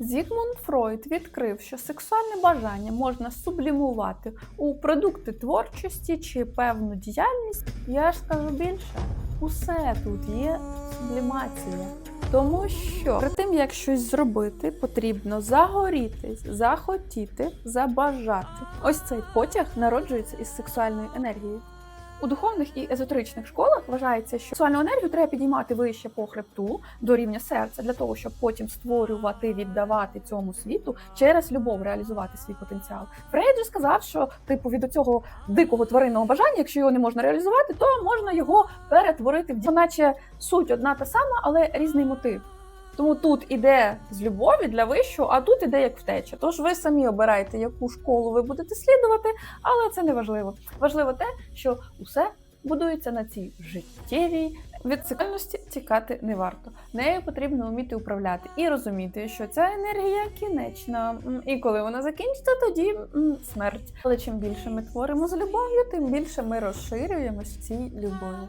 Зігмунд Фройд відкрив, що сексуальне бажання можна сублімувати у продукти творчості чи певну діяльність. Я ж скажу більше, усе тут є сублімація. Тому що перед тим як щось зробити, потрібно загорітись, захотіти, забажати. Ось цей потяг народжується із сексуальної енергії. У духовних і езотеричних школах вважається, що сексуальну енергію треба підіймати вище по хребту до рівня серця для того, щоб потім створювати, віддавати цьому світу через любов реалізувати свій потенціал. Фрейд же сказав, що типу від цього дикого тваринного бажання, якщо його не можна реалізувати, то можна його перетворити в наче суть одна та сама, але різний мотив. Тому тут іде з любові для вищого, а тут іде як втеча. Тож ви самі обираєте, яку школу ви будете слідувати, але це не важливо. Важливо те, що усе будується на цій життєвій від сексуальності тікати не варто. Нею потрібно вміти управляти і розуміти, що ця енергія кінечна. І коли вона закінчиться, тоді смерть. Але чим більше ми творимо з любов'ю, тим більше ми розширюємось в цій любові.